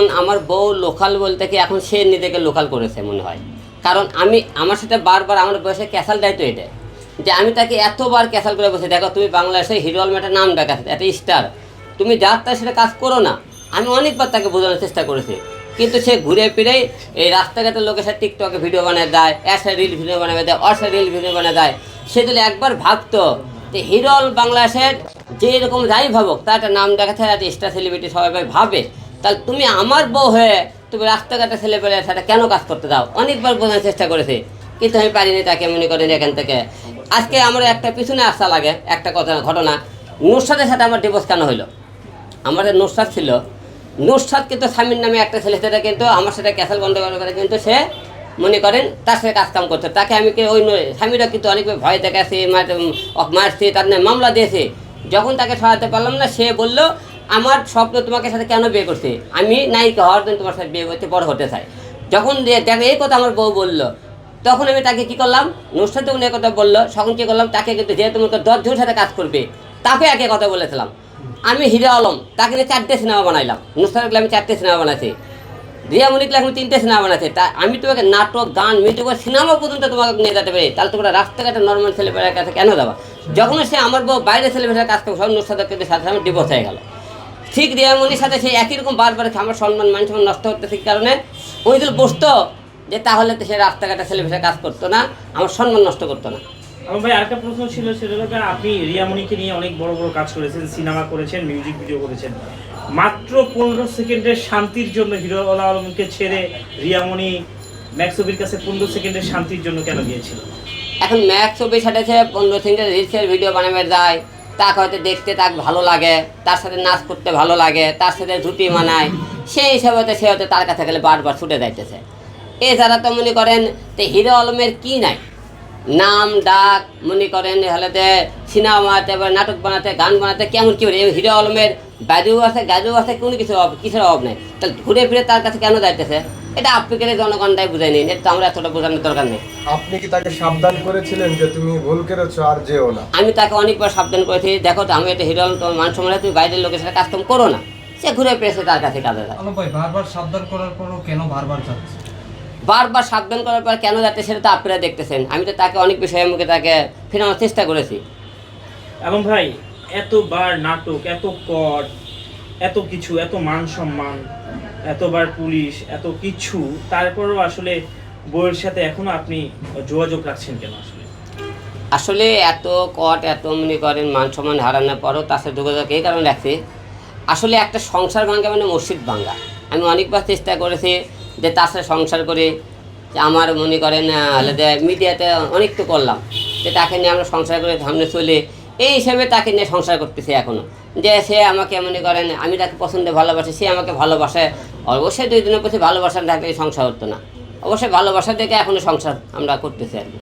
এখন আমার বউ লোকাল বলতে কি এখন সে নিজেকে লোকাল করেছে মনে হয়। কারণ আমি, আমার সাথে বারবার আমার বয়সে ক্যাসাল দেয় তো এটা। যে আমি তাকে এতবার ক্যাসাল করে বসে দেখো, তুমি বাংলাদেশে হিরো আলমেটার নাম দেখাচ্ছে একটা স্টার তুমি যার তার সেটা কাজ করো না। আমি অনেকবার তাকে বোঝানোর চেষ্টা করেছি। কিন্তু সে ঘুরে ফিরে এই রাস্তাঘাটের লোকের সাথে টিকটকে ভিডিও বানিয়ে দেয় অ্যাসে রিল ভিডিও বানিয়ে দেয় অসে রিল ভিডিও বানিয়ে দেয়। সে যদি একবার ভাবতো যে হিরল বাংলাদেশের যে এরকম যাই ভাবুক, তার একটা নাম দেখাতে একটা স্টার সেলিব্রিটি সবাই ভাবে তাহলে তুমি আমার বউ হয়ে তুমি রাস্তাঘাটে ছেলেপেলের সাথে কেন কাজ করতে দাও? অনেকবার বোঝানোর চেষ্টা করেছি। কিন্তু আমি পারিনি তাকে মনে করেন এখান থেকে। আজকে আমার একটা পিছনে আসা লাগে, একটা কথা, ঘটনা। নুরসাদের সাথে আমার ডিভোর্স কেন হইল? আমাদের নুরসাদ ছিল নুরসাদ কিন্তু স্বামীর নামে একটা ছেলে, সেটা কিন্তু আমার সাথে ক্যাসেল বন্ধ করে, কিন্তু সে মনে করেন তার সাথে কাজ কাম করতো তাকে আমি কি ওই স্বামীরা কিন্তু অনেক ভয় দেখাচ্ছে মার- মারছে, তার নামে মামলা দিয়েছে। যখন তাকে সরাতে পারলাম না, সে বলল আমার স্বপ্ন তোমাকে সাথে কেন বিয়ে করছে? আমি নায়িকা হওয়ার জন্য তোমার সাথে বিয়ে করতে বড় হতে চাই। যখন দেখো এই কথা আমার বউ বলল, তখন আমি তাকে কি করলাম? নুসরাত যখন এই কথা বলল, তখন কি করলাম? তাকে কিন্তু যেহেতু মনে করো দশজনের সাথে কাজ করবে, তাকে একে কথা বলেছিলাম। আমি হিরো আলম, তাকে নিয়ে চারটে সিনেমা বানাইলাম। নুসরাত আমি চারটে সিনেমা বানাইছি। রিয়া মনিকলে এখন তিনটে সিনেমা বানাচ্ছে তা আমি তোমাকে নাটক, গান মিউজিক সিনেমা পর্যন্ত তোমাকে নিয়ে যেতে পারি। তাহলে তোমরা রাস্তাঘাটে নর্মাল ছেলেপেলের কাছে কেন যাবা? যখন সে আমার বউ বাইরে ছেলেপেলের কাজ করবে সব নুসরাতের কিন্তু সাথে সাথে ডিভোর্স হয়ে গেল। ঠিক রিয়ামনির সাথে সেই একই রকম বারবার আমার সম্মান মান সম্মান নষ্ট হতে সেই কারণে উনি যদি বসতো যে তাহলে তো সে রাস্তাঘাটে ছেলেপেলের কাজ করতো না আমার সম্মান নষ্ট করতো না। আমার ভাই আরেকটা প্রশ্ন ছিল সেটা হলো আপনি রিয়ামণিকে নিয়ে অনেক বড় বড় কাজ করেছেন সিনেমা করেছেন মিউজিক ভিডিও করেছেন। মাত্র পনেরো সেকেন্ডের শান্তির জন্য হিরো আলমকে ছেড়ে রিয়ামণি ম্যাক্সবির কাছে পনেরো সেকেন্ডের শান্তির জন্য কেন গিয়েছিল? এখন ম্যাক্স ছবি সাথে পনেরো তিনটে রিলসের ভিডিও বানাবে যায়। তাকে হয়তো দেখতে তাকে ভালো লাগে, তার সাথে নাচ করতে ভালো লাগে, তার সাথে জুটি মানায়, সেই হিসাবে হয়তো সে হয়তো তার কাছে গেলে বারবার ছুটে যাইতেছে। এছাড়া তো মনে করেন যে হিরো আলমের কি নাই? নাম, ডাক, মনে করেন হলে যে সিনেমা বানাতে বা নাটক বানাতে, গান বানাতে কেমন কী হিরো আলমের ব্যাজু আছে, গাজু আছে, কোনো কিছু অভাব কিসের অভাব নেই। তাহলে ঘুরে ফিরে তার কাছে কেন যাইতেছে? এটা আপনি গেলে জনগণটাই বুঝাই নিন এটা তো আমরা এতটা বোঝানোর দরকার নেই। আপনি কি তাকে সাবধান করেছিলেন যে তুমি ভুল করেছ আর যেও না? আমি তাকে অনেকবার সাবধান করেছি। দেখো তো আমি একটা হিরো আলম, তোমার মান সম্মান তুমি বাইরের লোকের সাথে কাজকাম করো না। সে ঘুরে পেয়েছে তার কাছে কাজে যায়। আলো ভাই বারবার সাবধান করার পরও কেন বারবার যাচ্ছে? বারবার সাবধান করার পর কেন যাচ্ছে সেটা তো আপনারা দেখতেছেন। আমি তো তাকে অনেক বিষয়ে মুখে তাকে ফেরানোর চেষ্টা করেছি। এবং ভাই এতবার নাটক এত কর এত কিছু, এত মান সম্মান, এতবার পুলিশ, এত কিছু, তারপরেও আসলে বইয়ের সাথে এখনও আপনি যোগাযোগ রাখছেন কেন আসলে? আসলে এত কট, এত মনে করেন মান সম্মান হারানোর পরও তার সাথে যোগাযোগ এই কারণে রাখছি। আসলে একটা সংসার ভাঙ্গা মানে মসজিদ ভাঙ্গা আমি অনেকবার চেষ্টা করেছি যে তার সাথে সংসার করে আমার মনে করেন আলাদা মিডিয়াতে অনেক তো করলাম, যে তাকে নিয়ে আমরা সংসার করে সামনে চলে এই হিসেবে তাকে নিয়ে সংসার করতেছে এখনও যে সে আমাকে মনে করেন আমি তাকে পছন্দ ভালোবাসি, সে আমাকে ভালোবাসে। অবশ্যই দুই দিনের প্রতি ভালোবাসা থাকলে সংসার হতো না। অবশ্যই ভালোবাসা থেকে এখনও সংসার আমরা করতেছি আর কি।